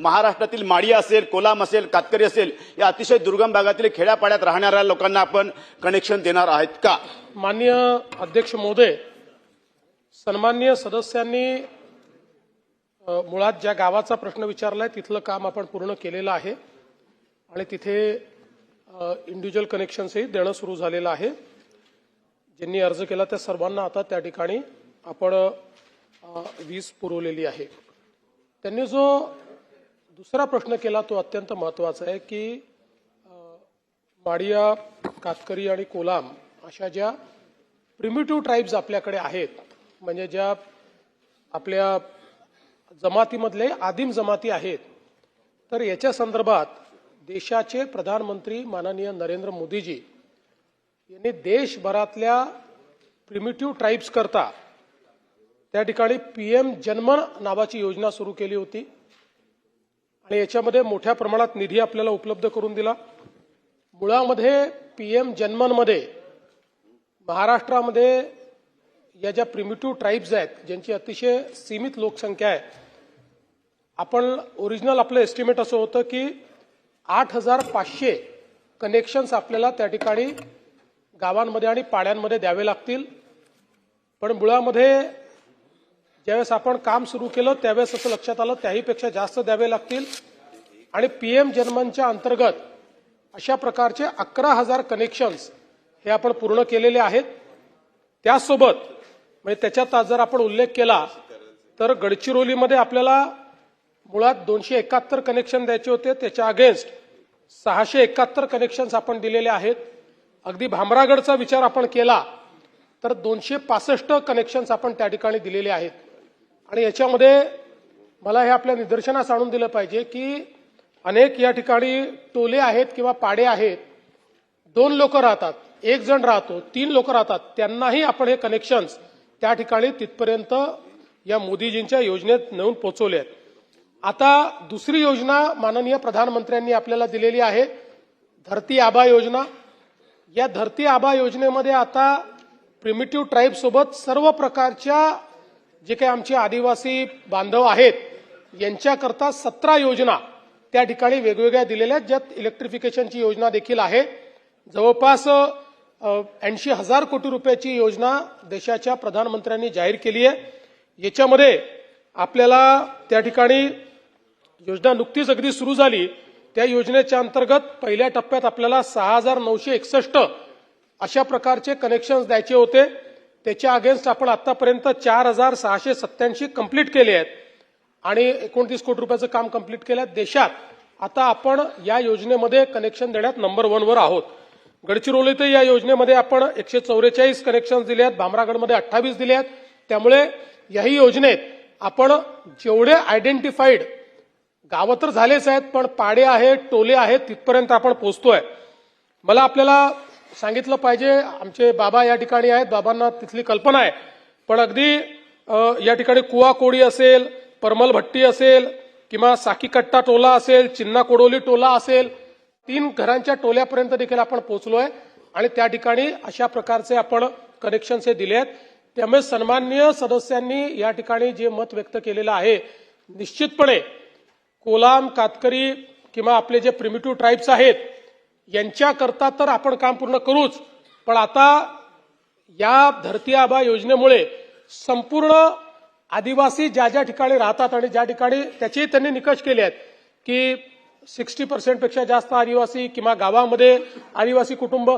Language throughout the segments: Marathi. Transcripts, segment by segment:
महाराष्ट्रातील माडी असेल कोलाम असेल कातकरी असेल या अतिशय दुर्गम भागातील खेड्यापाड्यात राहणाऱ्या लोकांना आपण कनेक्शन देणार आहेत का? माननीय अध्यक्ष महोदय सन्मान्य सदस्यांनी मुळात ज्या गावाचा प्रश्न विचारलाय तिथलं काम आपण पूर्ण केलेलं आहे. आणि तिथे इंडिव्हिज्युअल कनेक्शन्सही देणं सुरू झालेलं आहे. ज्यांनी अर्ज केला त्या सर्वांना आता त्या ठिकाणी आपण वीज पुरवलेली आहे. त्यांनी जो दुसरा प्रश्न केला तो अत्यंत महत्त्वाचा आहे की माडिया कातकरी आणि कोलाम अशा ज्या प्रिमिटिव्ह ट्राईब्स आपल्याकडे आहेत म्हणजे ज्या आपल्या जमातीमधले आदिम जमाती आहेत तर याच्या संदर्भात देशाचे प्रधानमंत्री माननीय नरेंद्र मोदीजी यांनी देशभरातल्या प्रिमिटिव्ह ट्राईब्स करता त्या ठिकाणी पी एम जन्मन नावाची योजना सुरू केली होती. आणि याच्यामध्ये मोठ्या प्रमाणात निधी आपल्याला उपलब्ध करून दिला. मुळामध्ये पी एम जन्मनमध्ये महाराष्ट्रामध्ये या ज्या प्रिमिटिव्ह ट्राईब्स आहेत ज्यांची अतिशय सीमित लोकसंख्या आहे आपण ओरिजिनल आपलं एस्टिमेट असं होतं की आठ हजार पाचशे कनेक्शन्स आपल्याला त्या ठिकाणी गावांमध्ये आणि पाड्यांमध्ये द्यावे लागतील. पण मुळामध्ये ज्यावेळेस आपण काम सुरू केलं त्यावेळेस असं लक्षात आलं त्याहीपेक्षा जास्त द्यावे लागतील. आणि पी एम जन्मनच्या अंतर्गत अशा प्रकारचे अकरा हजार कनेक्शन्स हे आपण पूर्ण केलेले आहेत. त्यासोबत म्हणजे त्याच्यात आज जर आपण उल्लेख केला तर गडचिरोलीमध्ये आपल्याला मुळात दोनशे एकाहत्तर कनेक्शन द्यायचे होते. त्याच्या अगेन्स्ट सहाशे एकाहत्तर कनेक्शन्स आपण दिलेले आहेत. अगदी भामरागडचा विचार आपण केला तर दोनशे पासष्ट कनेक्शन्स आपण त्या ठिकाणी दिलेले आहेत. आणि याच्यामध्ये मला हे आपल्या निदर्शनास आणून दिलं पाहिजे की अनेक या ठिकाणी टोले आहेत किंवा पाडे आहेत. दोन लोक राहतात एक जण राहतो तीन लोक राहतात. त्यांनाही आपण हे कनेक्शन्स त्या ठिकाणी तिथपर्यंत या मोदीजींच्या योजनेत नेऊन पोहोचवले आहेत. आता दुसरी योजना माननीय प्रधानमंत्र्यांनी आपल्याला दिलेली आहे धरती आबा योजना. या धरती आबा योजनेमध्ये आता प्रिमिटिव्ह ट्राईबसोबत सर्व प्रकारच्या जे काही आमचे आदिवासी बांधव आहेत यांच्याकरता सतरा योजना त्या ठिकाणी वेगवेगळ्या दिलेल्या आहेत ज्यात इलेक्ट्रिफिकेशनची योजना देखील आहे. जवळपास ऐंशी हजार कोटी रुपयाची योजना देशाच्या प्रधानमंत्र्यांनी जाहीर केली आहे. याच्यामध्ये आपल्याला त्या ठिकाणी योजना नुकतीच अगदी सुरू झाली. त्या योजनेच्या अंतर्गत पहिल्या टप्प्यात आपल्याला सहा हजार नऊशे एकसष्ट अशा प्रकारचे कनेक्शन्स द्यायचे होते. त्याच्या अगेन्स्ट आपण आतापर्यंत चार हजार सहाशे सत्याऐंशी कंप्लीट केले आहेत. आणि एकोणतीस कोटी रुपयाचं काम कंप्लीट केलं आहे देशात आता आपण या योजनेमध्ये कनेक्शन देण्यात नंबर वनवर आहोत. गडचिरोलीतही या योजनेमध्ये आपण एकशे चौवेचाळीस कनेक्शन दिले आहेत. भामरागडमध्ये अठ्ठावीस दिले आहेत. त्यामुळे याही योजनेत आपण जेवढे आयडेंटिफाईड गावं तर झालेच आहेत पण पाडे आहेत टोले आहेत तिथपर्यंत आपण पोहोचतोय. मला आपल्याला सांगितलं पाहिजे आमचे बाबा या ठिकाणी आहेत. बाबांना तिथली कल्पना आहे. पण अगदी या ठिकाणी कुवा कोडी असेल परमल भट्टी असेल किंवा साकीकट्टा टोला असेल चिन्ना कोडोली टोला असेल तीन घरांच्या टोल्यापर्यंत देखील आपण पोहोचलोय. आणि त्या ठिकाणी अशा प्रकारचे आपण कनेक्शन्स हे दिले आहेत त्यामुळे सन्माननीय सदस्यांनी या ठिकाणी जे मत व्यक्त केलेलं आहे निश्चितपणे कोलाम कातकरी किंवा आपले जे प्रिमिटिव्ह ट्राईब्स आहेत यांच्याकरता तर आपण काम पूर्ण करूच. पण आता या धरती आबा योजनेमुळे संपूर्ण आदिवासी ज्या ज्या ठिकाणी राहतात आणि ज्या ठिकाणी त्याचेही त्यांनी निकष केले आहेत की सिक्स्टी पर्सेंटपेक्षा जास्त आदिवासी किंवा गावामध्ये आदिवासी कुटुंब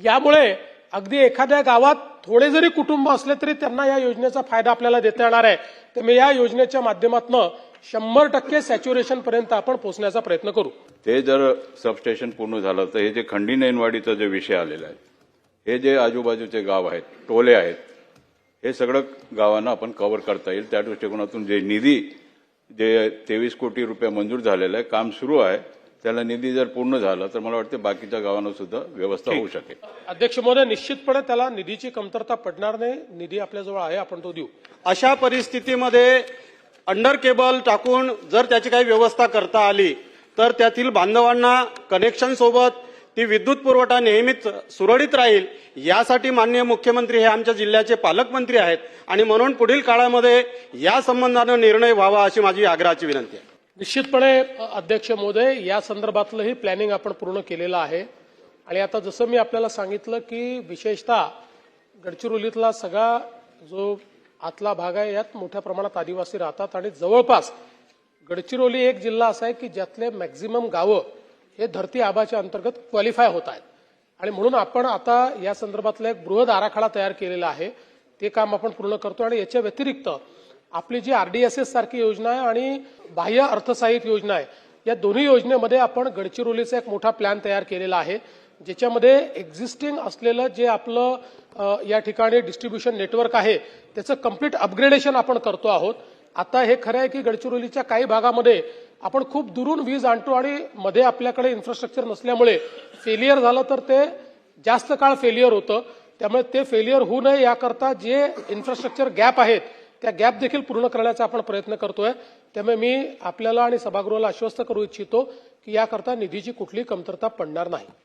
यामुळे अगदी एखाद्या गावात थोडे जरी कुटुंब असले तरी त्यांना या योजनेचा फायदा आपल्याला देता येणार आहे. त्यामुळे या योजनेच्या माध्यमातून शंभर टक्के सॅच्युरेशन पर्यंत आपण पोहोचण्याचा प्रयत्न करू. ते जर सबस्टेशन पूर्ण झालं तर हे जे खंडी नैनवाडीचा जे विषय आलेला आहे हे जे आजूबाजूचे गाव आहेत टोले आहेत हे सगळं गावांना आपण कव्हर करता येईल. त्या दृष्टिकोनातून जे निधी जे तेवीस कोटी रुपये मंजूर झालेलं आहे काम सुरू आहे त्याला निधी जर पूर्ण झाला तर मला वाटतं बाकीच्या गावांना सुद्धा व्यवस्था होऊ शकेल. अध्यक्ष महोदय निश्चितपणे त्याला निधीची कमतरता पडणार नाही. निधी आपल्याजवळ आहे आपण तो देऊ. अशा परिस्थितीमध्ये अंडर केबल टाकून जर त्याची काही व्यवस्था करता आली तर त्यातील बांधवांना कनेक्शन सोबत ती विद्युत पुरवठा नेहमीच सुरळीत राहील यासाठी माननीय मुख्यमंत्री हे आमच्या जिल्ह्याचे पालकमंत्री आहेत. आणि म्हणून पुढील काळामध्ये या संबंधानं निर्णय व्हावा अशी माझी आग्रहाची विनंती आहे. निश्चितपणे अध्यक्ष महोदय या संदर्भातलंही प्लॅनिंग आपण पूर्ण केलेलं आहे. आणि आता जसं मी आपल्याला सांगितलं की विशेषतः गडचिरोलीतला सगळा जो आतला भाग आहे यात मोठ्या प्रमाणात आदिवासी राहतात. आणि जवळपास गडचिरोली एक जिल्हा असा आहे की ज्यातले मॅक्झिमम गावं हे धरती आबाच्या अंतर्गत क्वालिफाय होत आहेत. आणि म्हणून आपण आता या संदर्भातला एक बृहद आराखडा तयार केलेला आहे. ते काम आपण पूर्ण करतो आणि याच्या व्यतिरिक्त आपली जी आरडीएसएस सारखी योजना आहे आणि बाह्य अर्थसहाय्यित योजना आहे या दोन्ही योजनेमध्ये आपण गडचिरोलीचा एक मोठा प्लॅन तयार केलेला आहे ज्याच्यामध्ये एक्झिस्टिंग असलेलं जे आपलं या ठिकाणी डिस्ट्रीब्युशन नेटवर्क आहे त्याचं कंप्लीट अपग्रेडेशन आपण करतो आहोत. आता हे खरं आहे की गडचिरोलीच्या काही भागामध्ये आपण खूप दुरून वीज आणतो आणि मध्ये आपल्याकडे इन्फ्रास्ट्रक्चर नसल्यामुळे फेलियर झालं तर ते जास्त काळ फेलियर होतं. त्यामुळे ते फेलियर होऊ नये याकरता जे इन्फ्रास्ट्रक्चर गॅप आहेत त्या गॅप देखील पूर्ण करण्याचा आपण प्रयत्न करतोय. त्यामुळे मी आपल्याला आणि सभागृहाला आश्वस्त करू इच्छितो की याकरता निधीची कुठलीही कमतरता पडणार नाही.